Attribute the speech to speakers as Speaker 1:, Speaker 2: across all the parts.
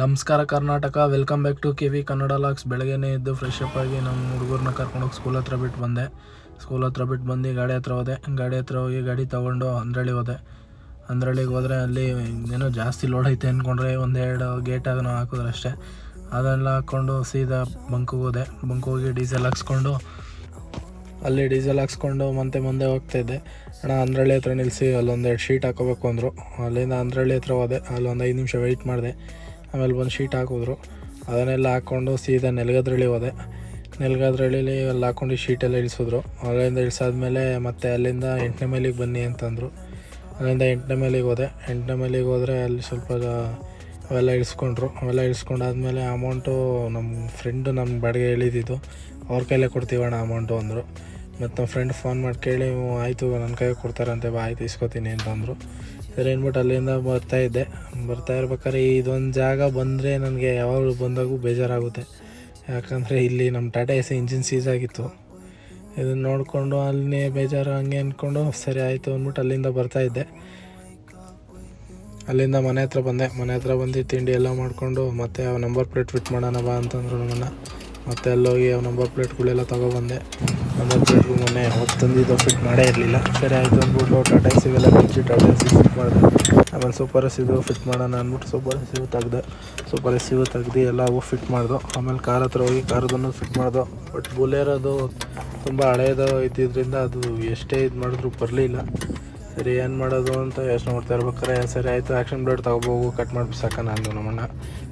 Speaker 1: ನಮಸ್ಕಾರ Karnataka welcome back to K V Kannada LOX ಬೆಳಗ್ಗೆನೇ ಎದ್ದು ಫ್ರೆಶ್ ಅಪ್ ಆಗಿ ನಮ್ಮ ಹುಡುಗರನ್ನ ಕರ್ಕೊಂಡೋಗಿ ಸ್ಕೂಲ್ ಹತ್ರ ಬಿಟ್ಟು ಬಂದೆ. ಸ್ಕೂಲ್ ಹತ್ರ ಬಿಟ್ಟು ಬಂದು ಗಾಡಿ ಹತ್ರ ಹೋದೆ. ಗಾಡಿ ಹತ್ರ ಹೋಗಿ ಗಾಡಿ ತೊಗೊಂಡು ಅಂದ್ರಳ್ಳಿ ಹೋದೆ. ಅಂದ್ರಳ್ಳಿಗೆ ಹೋದರೆ ಅಲ್ಲಿ ಏನೋ ಜಾಸ್ತಿ ಲೋಡ್ ಐತೆ ಅಂದ್ಕೊಂಡ್ರೆ ಒಂದೆರಡು ಗೇಟಾಗನೋ ಹಾಕಿದ್ರೆ ಅಷ್ಟೇ ಅದನ್ನೆಲ್ಲ ಹಾಕ್ಕೊಂಡು ಸೀದಾ ಬಂಕಿಗೆ ಹೋದೆ. ಬಂಕ್ ಹೋಗಿ ಡೀಸೆಲ್ ಹಾಕ್ಸ್ಕೊಂಡು ಅಲ್ಲಿ ಡೀಸೆಲ್ ಹಾಕ್ಸ್ಕೊಂಡು ಮತ್ತೆ ಮುಂದೆ ಹೋಗ್ತಾಯಿದ್ದೆ ಅಣ್ಣ ಅಂದ್ರಳ್ಳಿ ಹತ್ರ ನಿಲ್ಲಿಸಿ ಅಲ್ಲೊಂದೆರಡು ಶೀಟ್ ಹಾಕೋಬೇಕು ಅಂದರು. ಅಲ್ಲಿಂದ ಅಂದ್ರಳ್ಳಿ ಹತ್ರ ಹೋದೆ. ಅಲ್ಲೊಂದು ಐದು ನಿಮಿಷ ವೆಯ್ಟ್ ಮಾಡಿದೆ. ಆಮೇಲೆ ಬಂದು ಶೀಟ್ ಹಾಕಿದ್ರು. ಅದನ್ನೆಲ್ಲ ಹಾಕ್ಕೊಂಡು ಸೀದಾ ನೆಲಗದ್ರಳ್ಳಿ ಹೋದೆ. ನೆಲಗದ್ರಳ್ಳಿಲಿ ಅಲ್ಲಿ ಹಾಕ್ಕೊಂಡು ಶೀಟೆಲ್ಲ ಇಳಿಸಿದ್ರು. ಅಲ್ಲಿಂದ ಇಳಿಸಾದ್ಮೇಲೆ ಮತ್ತೆ ಅಲ್ಲಿಂದ ಎಂಟನೇ ಮೈಲಿಗೆ ಬನ್ನಿ ಅಂತಂದರು. ಅಲ್ಲಿಂದ ಎಂಟನೇ ಮೈಲಿಗೆ ಹೋದೆ. ಎಂಟನೇ ಮೈಲಿಗೆ ಹೋದರೆ ಅಲ್ಲಿ ಸ್ವಲ್ಪ ಅವೆಲ್ಲ ಇಳಿಸ್ಕೊಂಡ್ರು. ಅವೆಲ್ಲ ಇಳಿಸ್ಕೊಂಡಾದ್ಮೇಲೆ ಅಮೌಂಟು ನಮ್ಮ ಫ್ರೆಂಡು ನಮ್ಮ ಬಾಡಿಗೆ ಇಳಿದಿದ್ದು ಅವ್ರ ಕೈಲೇ ಕೊಡ್ತೀವಣ್ಣ ಅಮೌಂಟು ಅಂದರು. ಮತ್ತು ನಮ್ಮ ಫ್ರೆಂಡ್ ಫೋನ್ ಮಾಡಿ ಕೇಳಿ "ಹ್ಞೂ, ಆಯಿತು ನನ್ನ ಕೈಗೆ ಕೊಡ್ತಾರಂತೆ ಬಾ ಆಯ್ತು ಇಸ್ಕೊತೀನಿ ಅಂತಂದರು ಸರಿ ಅಂದ್ಬಿಟ್ಟು ಅಲ್ಲಿಂದ ಬರ್ತಾ ಇದ್ದೆ. ಬರ್ತಾ ಇರ್ಬೇಕಾದ್ರೆ ಇದೊಂದು ಜಾಗ ಬಂದರೆ ನನಗೆ ಯಾವಾಗಲೂ ಬಂದಾಗೂ ಬೇಜಾರಾಗುತ್ತೆ. ಯಾಕಂದರೆ ಇಲ್ಲಿ ನಮ್ಮ ಟಾಟಾ ಎಸ್ ಇಂಜಿನ್ ಸೀಸ್ ಆಗಿತ್ತು. ಇದನ್ನು ನೋಡಿಕೊಂಡು ಅಲ್ಲಿನೇ ಬೇಜಾರು ಹಂಗೆ ಅಂದ್ಕೊಂಡು ಸರಿ ಆಯಿತು ಅಂದ್ಬಿಟ್ಟು ಅಲ್ಲಿಂದ ಬರ್ತಾ ಇದ್ದೆ. ಅಲ್ಲಿಂದ ಮನೆ ಹತ್ರ ಬಂದೆ. ಮನೆ ಹತ್ರ ಬಂದು ತಿಂಡಿ ಎಲ್ಲ ಮಾಡಿಕೊಂಡು ಮತ್ತೆ ನಂಬರ್ ಪ್ಲೇಟ್ ಫಿಟ್ ಮಾಡೋಣ ಬಾ ಅಂತಂದ್ರು ನಮ್ಮನ್ನು. ಮತ್ತೆ ಅಲ್ಲೋಗಿ ಆ ನಂಬರ್ ಪ್ಲೇಟ್ಗಳೆಲ್ಲ ತೊಗೊಬಂದೆ. ನಂಬರ್ ಪ್ಲೇಟ್ಗಳು ಮೊನ್ನೆ ಹೊತ್ತು ತಂದಿದ್ದು ಫಿಟ್ ಮಾಡೇ ಇರಲಿಲ್ಲ. ಸರಿ ಆಯಿತು ಅಂದ್ಬಿಟ್ಟು ಟಾಟಾ ಎಸಿಗೆಲ್ಲ ಬಿಚ್ಚಿ ಟಾಟಾ ಸಿ ಫಿಟ್ ಮಾಡಿದೆ. ಆಮೇಲೆ ಸೂಪರ್ ಎಸಿದು ಫಿಟ್ ಮಾಡೋಣ ಅಂದ್ಬಿಟ್ಟು ಸೂಪರ್ ಎಸಿವು ತೆಗ್ದೆ. ಸೂಪರ್ ಇವು ತೆಗ್ದು ಎಲ್ಲ ಅವು ಫಿಟ್ ಮಾಡ್ದು. ಆಮೇಲೆ ಕಾರ್ ಹತ್ರ ಹೋಗಿ ಕಾರ್ದನ್ನು ಫಿಟ್ ಮಾಡ್ದು. ಬಟ್ ಬುಲೆರೋದು ತುಂಬ ಹಳೇದು ಇದ್ದಿದ್ದರಿಂದ ಅದು ಎಷ್ಟೇ ಇದು ಮಾಡಿದ್ರು ಬರಲಿಲ್ಲ ಸರಿ, ಏನು ಮಾಡೋದು ಅಂತ ಯೋಚನೆ ಮಾಡ್ತಾ ಇರ್ಬೇಕಾರೆ ಸರಿ ಆಯಿತು ಆ್ಯಕ್ಷನ್ ಬ್ಲೇಡ್ ತೊಗೊಬೋಗು ಕಟ್ ಮಾಡಿ ಸಾಕ ನಾನು ನಮ್ಮಣ್ಣ.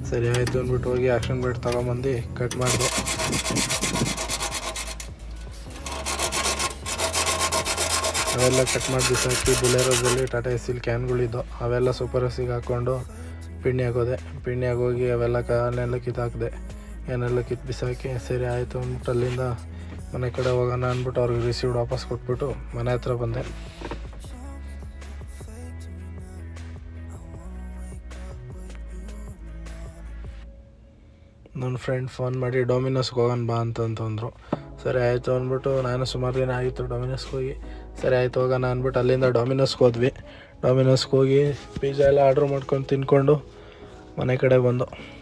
Speaker 1: ಸರಿ ಆಯಿತು ಅಂದ್ಬಿಟ್ಟು ಹೋಗಿ ಆ್ಯಕ್ಷನ್ ಬ್ಲೇಡ್ ತೊಗೊಂಬಂದು ಕಟ್ ಮಾಡಿದೆ. ಅವೆಲ್ಲ ಕಟ್ ಮಾಡಿ ಬಿಸಾಕಿ ಬುಲೆರೋದಲ್ಲಿ ಟಾಟಾ ಎಸಿಲ್ ಕ್ಯಾನ್ಗಳಿದ್ದು ಅವೆಲ್ಲ ಸೂಪರ್ ಎಸ್ಸಿಗೆ ಹಾಕ್ಕೊಂಡು ಪಿಣ್ಣಿ ಹಾಕೋದೆ. ಪಿಣ್ಣಿ ಹೋಗಿ ಅವೆಲ್ಲ ಕಾಲೆಲ್ಲ ಕಿತ್ತಾಕಿದೆ. ಏನೆಲ್ಲ ಕಿತ್ತು ಬಿಸಾಕಿ ಸರಿ ಆಯಿತು ಅಂದ್ಬಿಟ್ಟು ಅಲ್ಲಿಂದ ಮನೆ ಕಡೆ ಹೋಗೋಣ ಅಂದ್ಬಿಟ್ಟು ಅವ್ರಿಗೆ ರಿಸೀವ್ಡ್ ವಾಪಸ್ ಕೊಟ್ಬಿಟ್ಟು ಮನೆ ಹತ್ರ ಬಂದೆ. ನನ್ನ ಫ್ರೆಂಡ್ ಫೋನ್ ಮಾಡಿ, ಡೊಮಿನೋಸ್ಗೆ ಹೋಗೋಣ ಬಾ ಅಂತಂತಂದರು ಸರಿ, ಆಯಿತು ಅಂದ್ಬಿಟ್ಟು ನಾನು ಸುಮಾರು ದಿನ ಆಯಿತು ಡೊಮಿನೋಸ್ಗೆ ಹೋಗಿ. ಸರಿ, ಆಯಿತು, ಹೋಗೋಣ ಅಂದ್ಬಿಟ್ಟು ಅಲ್ಲಿಂದ ಡೊಮಿನೋಸ್ಗೆ ಹೋದ್ವಿ. ಡೊಮಿನೋಸ್ಗೆ ಹೋಗಿ ಪಿಜ್ಜಾ ಎಲ್ಲ ಆರ್ಡ್ರ್ ಮಾಡ್ಕೊಂಡು ತಿನ್ಕೊಂಡು ಮನೆ ಕಡೆ ಬಂದು.